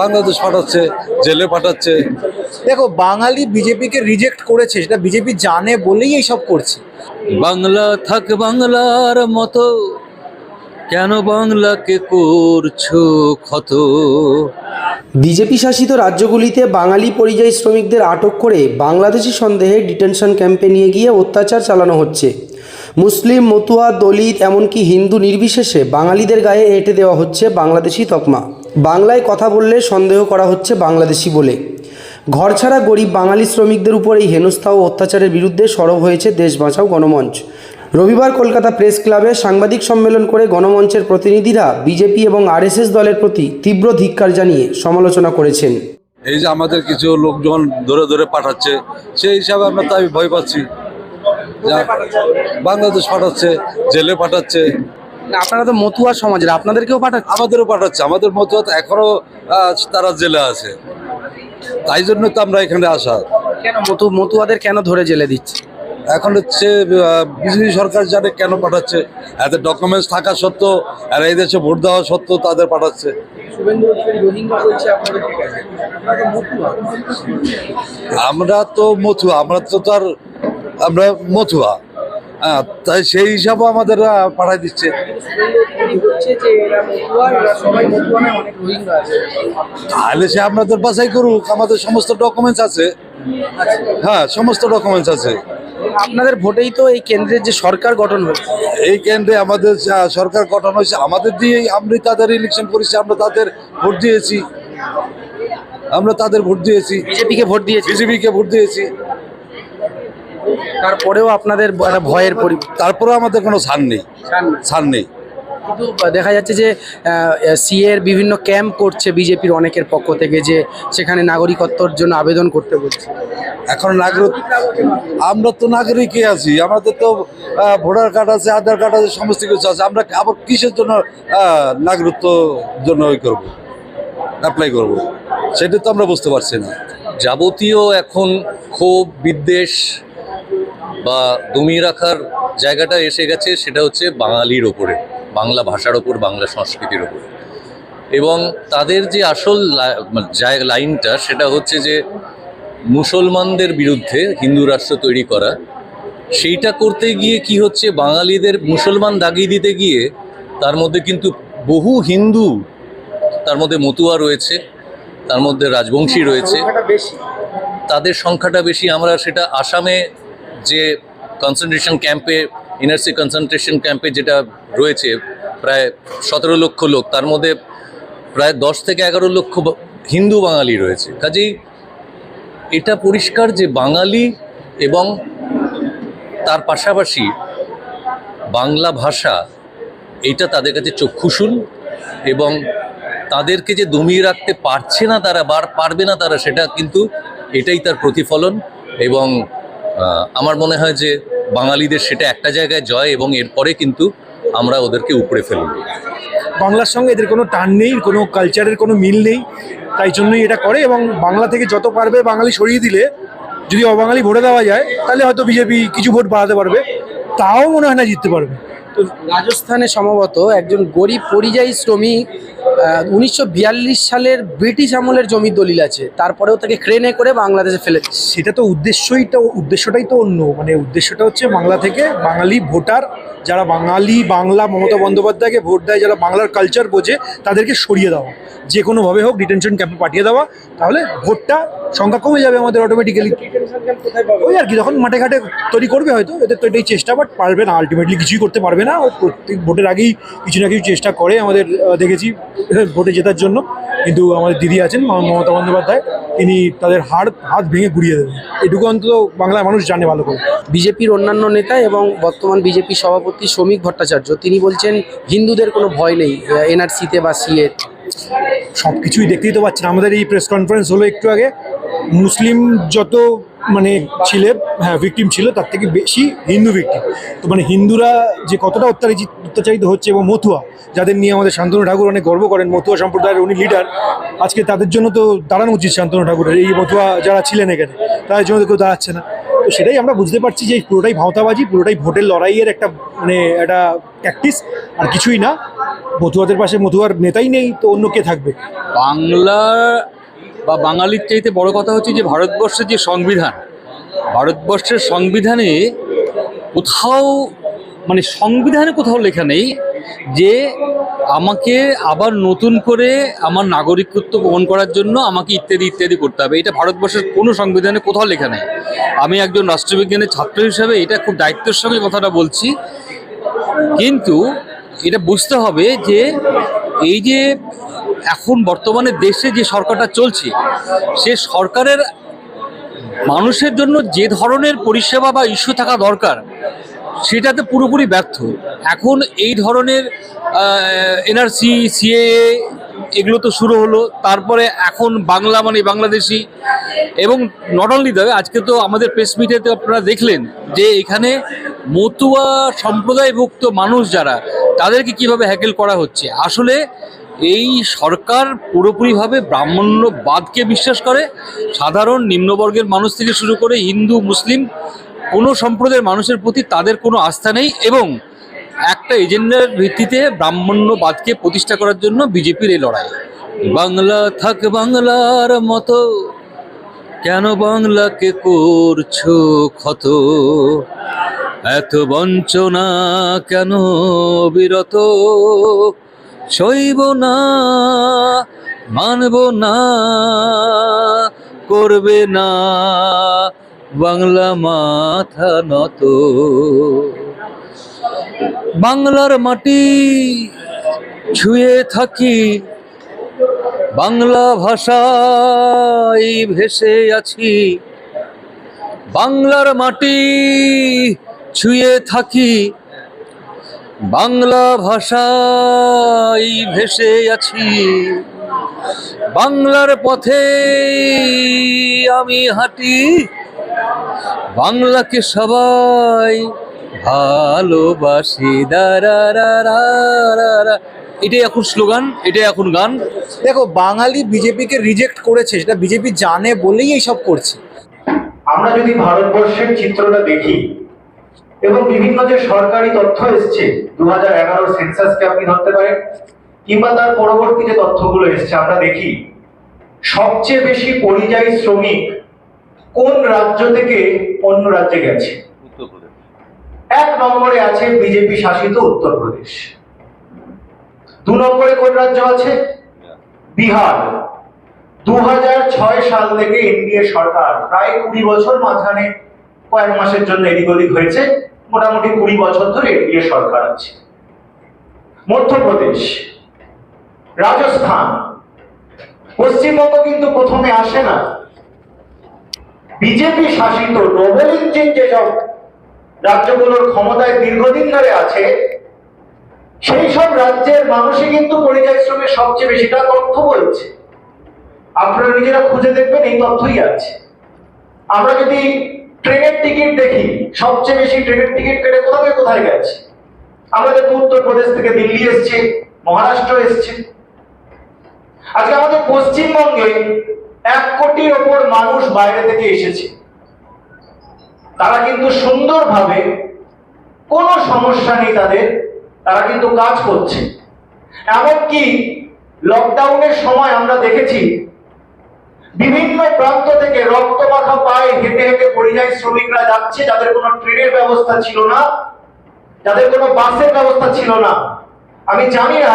বাংলাদেশ পাঠাচ্ছে জেলে পাঠাচ্ছে। দেখো বাঙালি বিজেপিকে রিজেক্ট করেছে সেটা বিজেপি জানে বলেই এইসব করছে। বাংলা থাক বাংলার মতো কেন বাংলাকে করছ ক্ষত? বিজেপি শাসিত রাজ্যগুলিতে বাঙালি পরিযায়ী শ্রমিকদের আটক করে বাংলাদেশি সন্দেহে ডিটেনশন ক্যাম্পে নিয়ে গিয়ে অত্যাচার চালানো হচ্ছে। মুসলিম মতুয়া দলিত এমনকি হিন্দু নির্বিশেষে বাঙালিদের গায়ে এঁটে দেওয়া হচ্ছে বাংলাদেশি তকমা। বাংলায় কথা বললে সন্দেহ করা হচ্ছে বাংলাদেশি বলে। ঘর ছাড়া গরিব বাঙালি শ্রমিকদের উপর এই হেনস্থা ও অত্যাচারের বিরুদ্ধে সরব হয়েছে দেশ বাঁচাও গণমঞ্চ। রবিবার কলকাতা প্রেস ক্লাবে সাংবাদিক সম্মেলন করে গণমঞ্চের প্রতিনিধিরা বিজেপি এবং আরএসএস দলের প্রতি তীব্র ধিক্কার জানিয়ে সমালোচনা করেছেন। এই যে আমাদের কিছু লোকজন ধরে ধরে পাঠাচ্ছে, সেই হিসাবে আমরা তাই ভয় পাচ্ছি। বাংলাদেশ পাঠাচ্ছে, জেলে পাঠাচ্ছে। আপনারা তো মতুয়া সমাজের আপনাদেরকেও পাঠাচ্ছে আমাদেরও পাঠাচ্ছে আমাদের মতো তো এখনও আহ, তারা জেলে আছে। তাই জন্য তো আমরা এখানে আসা। কেন মতু মতুয়াদের কেন ধরে জেলে দিচ্ছে? এখন হচ্ছে বিজেপি সরকার জানে কেন পাঠাচ্ছে। এত ডকুমেন্টস থাকা সত্ত্বেও আর এই দেশে ভোট দেওয়া সত্ত্বেও তাদের পাঠাচ্ছে। আমরা তো মথুয়া আমরা তো তার আমরা মথুয়া তাই সেই হিসাবে আমাদের পাঠাই দিচ্ছে। তাহলে সে আপনাদের বাছাই করুক আমাদের সমস্ত ডকুমেন্টস আছে। হ্যাঁ সমস্ত ডকুমেন্টস আছে। আপনাদের ভোটেই তো এই কেন্দ্রের যে সরকার গঠন হয়েছে। এই কেন্দ্রে আমাদের যা সরকার গঠন হয়েছে আমাদের দিয়েই আমরা তাদের ইলেকশন করেছি আমরা তাদের ভোট দিয়েছি। আমরা তাদের ভোট দিয়েছি। বিজেপিকে ভোট দিয়েছে। বিজেপিকে ভোট দিয়েছি। তারপরেও আপনাদের একটা ভয়ের পরি তারপরেও আমাদের কোনো ছাড় নেই। ছাড় নেই। কিন্তু দেখা যাচ্ছে যে সি এর বিভিন্ন ক্যাম্প করছে বিজেপির অনেকের পক্ষ থেকে যে সেখানে নাগরিকত্বর জন্য আবেদন করতে বলছে। এখন নাগরিক আমরা তো নাগরিকই আছি। আমাদের তো ভোটার কার্ড আছে আধার কার্ড আছে সমস্ত কিছু আছে। আমরা আবার কিসের জন্য নাগরিকত্ব জন্য ওই করব? অ্যাপ্লাই করব? সেটা তো আমরা বুঝতে পারছি না। যাবতীয় এখন ক্ষোভ বিদ্বেষ বা দমিয়ে রাখার জায়গাটা এসে গেছে সেটা হচ্ছে বাঙালির ওপরে বাংলা ভাষার ওপর বাংলা সংস্কৃতির ওপর। এবং তাদের যে আসল মানে লাইনটা সেটা হচ্ছে যে মুসলমানদের বিরুদ্ধে হিন্দু রাষ্ট্র তৈরি করা সেইটা করতে গিয়ে কি হচ্ছে বাঙালিদের মুসলমান দাগিয়ে দিতে গিয়ে তার মধ্যে কিন্তু বহু হিন্দু তার মধ্যে মতুয়া রয়েছে তার মধ্যে রাজবংশী রয়েছে। তাদের সংখ্যাটা বেশি আমরা সেটা আসামে যে কনসেন্ট্রেশন ক্যাম্পে এনআরসি কনসেন্ট্রেশন ক্যাম্পে যেটা রয়েছে, প্রায় সতেরো লক্ষ লোক, তার মধ্যে প্রায় দশ থেকে এগারো লক্ষ হিন্দু বাঙালি রয়েছে। কাজেই এটা পরিষ্কার যে বাঙালি এবং তার পাশাপাশি বাংলা ভাষা এটা তাদের কাছে চক্ষুশুল এবং তাদেরকে যে দমিয়ে রাখতে পারছে না তারা বার পারবে না তারা, সেটা কিন্তু এটাই তার প্রতিফলন এবং আমার মনে হয় যে বাঙালিদের সেটা একটা জায়গায় জয় এবং এরপরে কিন্তু আমরা ওদেরকে উপড়ে ফেলব। বাংলার সঙ্গে এদের কোনো টান নেই কোনো কালচারের কোনো মিল নেই তাই জন্যই এটা করে এবং বাংলা থেকে যত পারবে বাঙালি সরিয়ে দিলে যদি অবাঙালি ভোটে দেওয়া যায় তাহলে হয়তো বিজেপি কিছু ভোট বাড়াতে পারবে তাও মনে হয় না জিততে পারবে। তো রাজস্থানে সম্ভবত একজন গরিব পরিযায়ী শ্রমিক উনিশশো বিয়াল্লিশ সালের ব্রিটিশ আমলের জমির দলিল আছে। তারপরেও তাকে ক্রেনে করে বাংলাদেশে ফেলে সেটা তো উদ্দেশ্যই তো উদ্দেশ্যটাই তো অন্য। মানে উদ্দেশ্যটা হচ্ছে বাংলা থেকে বাঙালি ভোটার যারা বাঙালি বাংলা মমতা বন্দ্যোপাধ্যায়কে ভোট দেয় যারা বাংলার কালচার বোঝে তাদেরকে সরিয়ে দেওয়া। যে কোনোভাবে হোক ডিটেনশন ক্যাম্পে পাঠিয়ে দেওয়া। তাহলে ভোটটা সংখ্যা কমে যাবে আমাদের অটোমেটিক্যালি ওই আর কি যখন মাঠে ঘাটে তৈরি করবে হয়তো এদের তো এটাই চেষ্টা বাট পারবে না। আলটিমেটলি কিছুই করতে পারবে না। ও প্রত্যেক ভোটের আগেই কিছু না কিছু চেষ্টা করে আমাদের দেখেছি। ভোটে জেতার জন্য। কিন্তু আমাদের দিদি আছেন মমতা বন্দ্যোপাধ্যায়। তিনি তাদের হাড় হাত ভেঙে গুড়িয়ে দেবেন। এটুকু অন্তত বাংলার মানুষ জানে ভালো করে। বিজেপির অন্যান্য নেতা এবং বর্তমান বিজেপি সভাপতি শ্রমিক ভট্টাচার্য তিনি বলছেন হিন্দুদের কোনো ভয় নেই এনআরসিতে বা সিএ সব কিছুই দেখতেই তো পাচ্ছেন। আমাদের এই প্রেস কনফারেন্স হলো একটু আগে। মুসলিম যত মানে ছিলে হ্যাঁ ভিকটিম ছিল, তার থেকে বেশি হিন্দু ভিকটিম তো মানে হিন্দুরা যে কতটা অত্যাচারিত অত্যাচারিত হচ্ছে এবং মথুয়া যাদের নিয়ে আমাদের শান্তনু ঠাকুর অনেক গর্ব করেন মথুয়া সম্প্রদায়ের উনি লিডার আজকে তাদের জন্য তো দাঁড়ানো উচিত শান্তনু ঠাকুরের, এই মথুয়া যারা ছিলেন এখানে, তাদের জন্য কেউ দাঁড়াচ্ছে না। তো সেটাই আমরা বুঝতে পারছি যে পুরোটাই ভাওতাবাজি, পুরোটাই ভোটের লড়াইয়ের একটা মানে একটা প্র্যাকটিস আর কিছুই না। মতুয়াদের পাশে মতুয়ার নেতাই নেই, তো অন্য কে থাকবে? বাংলা বা বাঙালির চাইতে বড় কথা হচ্ছে যে ভারতবর্ষের যে সংবিধান, ভারতবর্ষের সংবিধানে কোথাও মানে সংবিধানে কোথাও লেখা নেই যে আমাকে আবার নতুন করে আমার নাগরিকত্ব গ্রহণ করার জন্য আমাকে ইত্যাদি ইত্যাদি করতে হবে। এটা ভারতবর্ষের কোনো সংবিধানে কোথাও লেখা নেই। আমি একজন রাষ্ট্রবিজ্ঞানের ছাত্র হিসাবে এটা খুব দায়িত্বের সঙ্গে কথাটা বলছি। কিন্তু এটা বুঝতে হবে যে এই যে এখন বর্তমানে দেশে যে সরকারটা চলছে, সে সরকারের মানুষের জন্য যে ধরনের পরিষেবা বা ইস্যু থাকা দরকার, সেটাতে পুরোপুরি ব্যর্থ। এখন এই ধরনের এনআরসি সিএএ এগুলো তো শুরু হলো, তারপরে এখন বাংলা মানে বাংলাদেশি এবং নট অনলি দ্য আজকে তো আমাদের প্রেস মিডিয়াতে আপনারা দেখলেন যে এখানে মতুয়া সম্প্রদায়ভুক্ত মানুষ যারা, তাদেরকে কীভাবে হ্যাকেল করা হচ্ছে। আসলে এই সরকার পুরোপুরিভাবে ব্রাহ্মণ্যবাদকে বিশ্বাস করে। সাধারণ নিম্নবর্গের মানুষ থেকে শুরু করে হিন্দু, মুসলিম, কোনো সম্প্রদায়ের মানুষের প্রতি তাদের কোনো আস্থা নেই এবং একটা এজেন্ডার ভিত্তিতে ব্রাহ্মণ্যবাদকে প্রতিষ্ঠা করার জন্য বিজেপির এই লড়াই। বাংলা থাক বাংলার মতো, কেন বাংলাকে করছ ক্ষত? এত বঞ্চনা কেন বিরত? সইব না, মানব না, করবে না, বাংলা মাথা নত। বাংলার মাটি ছুঁয়ে থাকি, বাংলা ভাষায় ভেসে আছি। বাংলার মাটি ছুঁয়ে থাকি বাংলা ভাষায় ভেসে আছি। বাংলার পথে আমি হাঁটি। বাংলাকে সবাই ভালোবাসি। দারা রা রা রা রা। এটাই এখন স্লোগান এটাই এখন গান। দেখো বাঙালি বিজেপিকে রিজেক্ট করেছে সেটা বিজেপি জানে বলেই এইসব করছে। আমরা যদি ভারতবর্ষের চিত্রটা দেখি এবং বিভিন্ন যে সরকারি তথ্য এসছে দু হাজার এগারোর সেন্সাসকে আপনি ধরতে পারেন কিংবা তার পরবর্তী যে তথ্যগুলো এসছে আমরা দেখি সবচেয়ে বেশি পরিযায়ী শ্রমিক কোন রাজ্য থেকে অন্য রাজ্যে গেছে? এক নম্বরে আছে বিজেপি শাসিত উত্তরপ্রদেশ। দু নম্বরে কোন রাজ্য আছে? বিহার। দু ছয় সাল থেকে এনডিএ সরকার প্রায় কুড়ি বছর মাঝখানে কয়েক মাসের জন্য এদিক ওদিক হয়েছে। মোটামুটি কুড়ি বছর ধরে এনডিএ সরকার আছে। মধ্যপ্রদেশ, রাজস্থান, পশ্চিমবঙ্গ কিন্তু প্রথমে আসে না। বিজেপি শাসিত ডবল ইঞ্জিন যেসব রাজ্যগুলোর ক্ষমতায় দীর্ঘদিন ধরে আছে, সেই সব রাজ্যের মানুষই কিন্তু পরিযায়ী শ্রমের সবচেয়ে বেশিটা তথ্য বলছে। আপনারা নিজেরা খুঁজে দেখবেন এই তথ্যই আছে। আমরা যদি ট্রেনের টিকিট দেখি, সবচেয়ে বেশি ট্রেনের টিকিট কেটে কোথায় কোথায় গেছে। আমাদের উত্তরপ্রদেশ থেকে দিল্লি এসছে, মহারাষ্ট্র এসছে, আজকে আমাদের পশ্চিমবঙ্গে এক কোটির ওপর মানুষ বাইরে থেকে এসেছে। তারা কিন্তু সুন্দরভাবে কোনো সমস্যা নেই তাদের, তারা কিন্তু কাজ করছে। এমনকি লকডাউনের সময় আমরা দেখেছি বিভিন্ন প্রান্ত থেকে রক্ত মাখা পায়ে হেঁটে হেঁটে পরিযায়ী শ্রমিকরা যাচ্ছে, যাদের কোনো ট্রেনের ব্যবস্থা ছিল না, যাদের কোনো বাসের ব্যবস্থা ছিল না। আমি জানি না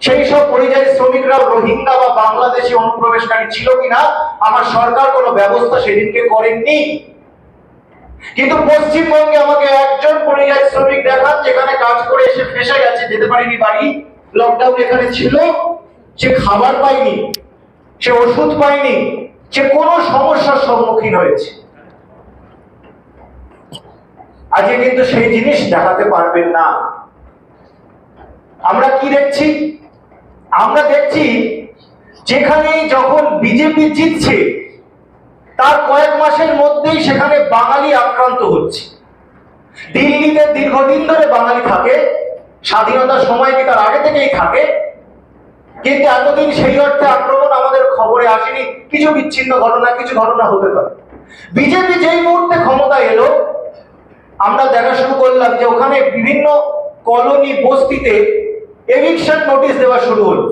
সেই সব পরিযায়ী শ্রমিকরা রোহিঙ্গা বা বাংলাদেশি অনুপ্রবেশকারী ছিল কিনা, আমার সরকার কোনো ব্যবস্থা সেদিনকে করেননি। কিন্তু পশ্চিমবঙ্গে আমাকে একজন পরিযায়ী শ্রমিক দেখান, যেখানে কাজ করে এসে ফেসে গেছে, যেতে পারিনি বাড়ি। লকডাউন এখানে ছিল, সে খাবার পায়নি। সে ওষুধ পায়নি, সে কোনো সমস্যার সম্মুখীন হয়েছে। আজকে কিন্তু সেই জিনিস দেখাতে পারবেন না। আমরা কি দেখছি? আমরা দেখছি যেখানেই যখন বিজেপি জিতছে, তার কয়েক মাসের মধ্যেই সেখানে বাঙালি আক্রান্ত হচ্ছে। দিল্লিতে দীর্ঘদিন ধরে বাঙালি থাকে, স্বাধীনতার সময় কি তার আগে থেকেই থাকে, কিন্তু এতদিন সেই অর্থে আক্রমণ খবরে আসেনি, কিছু বিচ্ছিন্ন ঘটনা, কিছু ঘটনা হতে পারে। বিজেপি যেই মুহূর্তে ক্ষমতা এলো, আমরা দেখা শুরু করলাম যে ওখানে বিভিন্ন কলোনি বস্তিতে এভিকশন নোটিশ দেওয়া শুরু হলো।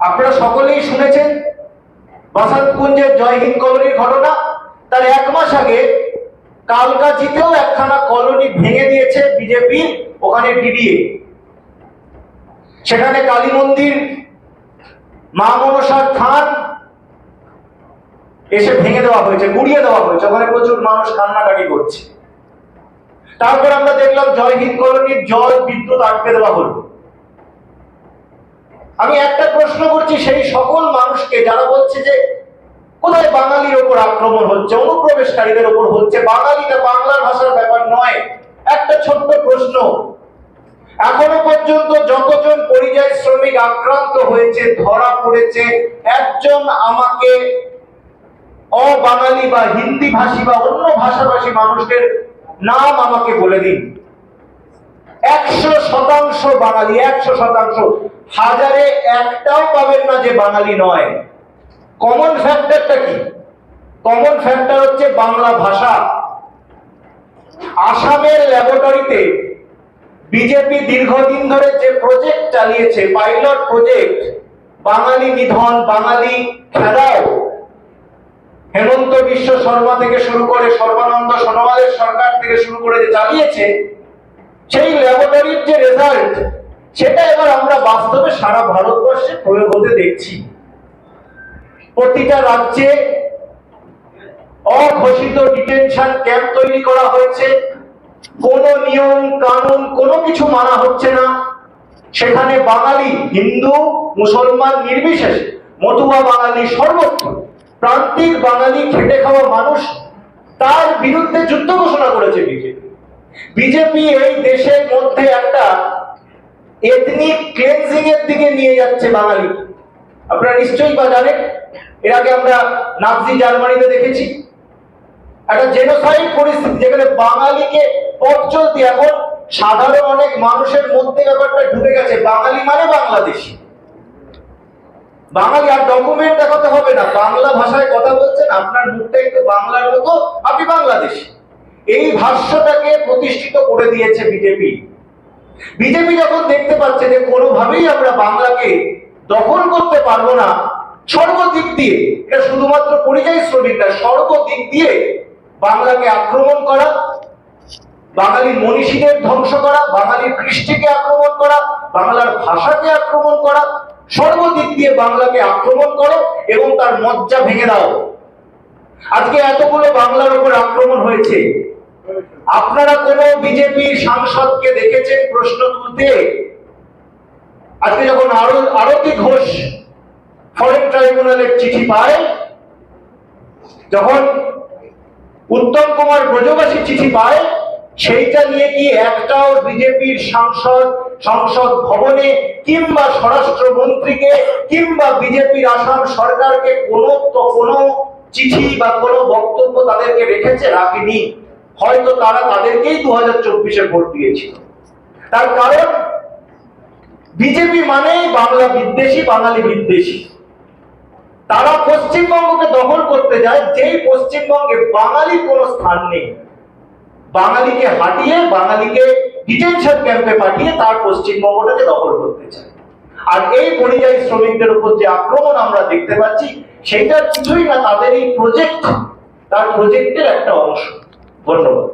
আপনারা সকলেই শুনেছেন বসন্তকুঞ্জের জয় হিন্দ কলোনির ঘটনা। তার এক মাস আগে কালকাজিতেও একখানা কলোনি ভেঙে দিয়েছে বিজেপি ওখানে ডিডিএ সেখানে কালী মন্দির মা মনসার থান এসে ভেঙে দেওয়া হয়েছে, গুড়িয়ে দেওয়া হয়েছে, ওখানে প্রচুর মানুষ কান্নাকাটি করছে। তারপর আমরা দেখলাম জয় হিন্দ কলোনির জল, বিদ্যুৎ আটকে দেওয়া হলো। আমি একটা প্রশ্ন করছি, সেই সকল মানুষকে, যারা বলছে যে কোথায় বাঙালির ওপর আক্রমণ হচ্ছে, অনুপ্রবেশকারীদের ওপর হচ্ছে, বাঙালিটা বাংলার ভাষার ব্যাপার নয়। একটা ছোট্ট প্রশ্ন এখনও পর্যন্ত যতজন পরিযায়ী শ্রমিক আক্রান্ত হয়েছে, ধরা পড়েছে, একজন আমাকে অবাঙালি বা হিন্দি ভাষী বা অন্য ভাষাভাষী মানুষদের নাম আমাকে বলে দিন। একশো শতাংশ বাঙালি, একশো শতাংশ। হাজারে একটাও পাবেন না যে বাঙালি নয়। কমন ফ্যাক্টরটা কি? কমন ফ্যাক্টর হচ্ছে বাংলা ভাষা। আসামের ল্যাবরেটরিতে বিজেপি দীর্ঘদিন ধরে যে প্রজেক্ট চালিয়েছে পাইলট প্রজেক্ট বাঙালি নিধন বাঙালি খেদাও হেমন্ত বিশ্ব শর্মা থেকে শুরু করে সর্বানন্দ সোনোয়ালের সরকার থেকে শুরু করে যে চালিয়েছে, সেই ল্যাবরেটরির যে রেজাল্ট সেটা এবার আমরা বাস্তবে সারা ভারতবর্ষে প্রয়োগ হতে দেখছি। প্রতিটা রাজ্যে অঘোষিত ডিটেনশন ক্যাম্প তৈরি করা হয়েছে। কোনো নিয়ম, কানুন, কোনো কিছু মানা হচ্ছে না। সেখানে বাঙালি, হিন্দু, মুসলমান নির্বিশেষে মতুয়া বাঙালি সর্বত্র প্রান্তিক বাঙালি খেটে খাওয়া মানুষ তার বিরুদ্ধে যুদ্ধ ঘোষণা করেছে বিজেপি। বিজেপি এই দেশের মধ্যে একটা এথনিক ক্লেন্সিং এর দিকে নিয়ে যাচ্ছে বাঙালি আপনারা নিশ্চয়ই বা জানেন, এর আগে আমরা নাজি জার্মানিতে দেখেছি। একটা জেনোসাইড পরিস্থিতি যেখানে বাঙালিকে পথ চলতি এখন সাধারণ অনেক মানুষের মধ্যে ব্যাপারটা ঢুকে গেছে। বাঙালি মানে বাংলাদেশি। বাঙালি, আর ডকুমেন্ট দেখাতে হবে না। বাংলা ভাষায় কথা বলছেন, আপনার মুখটা একটু বাংলার মতো। আপনি বাংলাদেশি। এই ভাষ্যটাকে প্রতিষ্ঠিত করে দিয়েছে বিজেপি। বিজেপি যখন দেখতে পাচ্ছে যে কোনোভাবেই আমরা বাংলাকে দখল করতে পারব না সর্বদিক দিয়ে, এটা শুধুমাত্র পরিযায়ী শ্রমিক না সর্বদিক দিয়ে বাংলাকে আক্রমণ করা, বাঙালি মনীষীদের ধ্বংস করা বাঙালির কৃষ্টিকে আক্রমণ করা, বাংলার ভাষাকে আক্রমণ করা, সর্বদিক দিয়ে বাংলাকে আক্রমণ করো এবং তার মজ্জা ভেঙে দাও। আজকে এতগুলো বাংলার উপর আক্রমণ হয়েছে। আপনারা কোন বিজেপির সাংসদকে দেখেছেন প্রশ্ন তুলতে? আজকে যখন আরও, আরতি ঘোষ ফরেন ট্রাইব্যুনালের চিঠি পায়, যখন উত্তম কুমার ব্রজবাসী চিঠি পায়, সেইটা নিয়ে কি একটাও বিজেপির সাংসদ, সংসদ ভবনে কিংবা স্বরাষ্ট্রমন্ত্রীকে কিংবা বিজেপির আসাম সরকারকে কোনো কোনো চিঠি বা কোনো বক্তব্য তাদেরকে রেখেছে, রাখেনি। হয়তো তারা তাদেরকেই দু হাজার চব্বিশে ভোট দিয়েছিল। তার কারণ, বিজেপি মানেই বাংলা বিদ্বেষী, বাঙালি বিদ্বেষী। তারা পশ্চিমবঙ্গকে দখল করতে যায়, যেই পশ্চিমবঙ্গে বাঙালি কোনো স্থান নেই। বাঙালিকে হাঁটিয়ে বাঙালিকে ডিটেনশন ক্যাম্পে পাঠিয়ে তার পশ্চিমবঙ্গটাকে দখল করতে চায়। আর এই পরিযায়ী শ্রমিকদের উপর যে আক্রমণ আমরা দেখতে পাচ্ছি সেটা কিছুই না, তাদের এই প্রজেক্ট তার প্রজেক্টের একটা অংশ। ধন্যবাদ।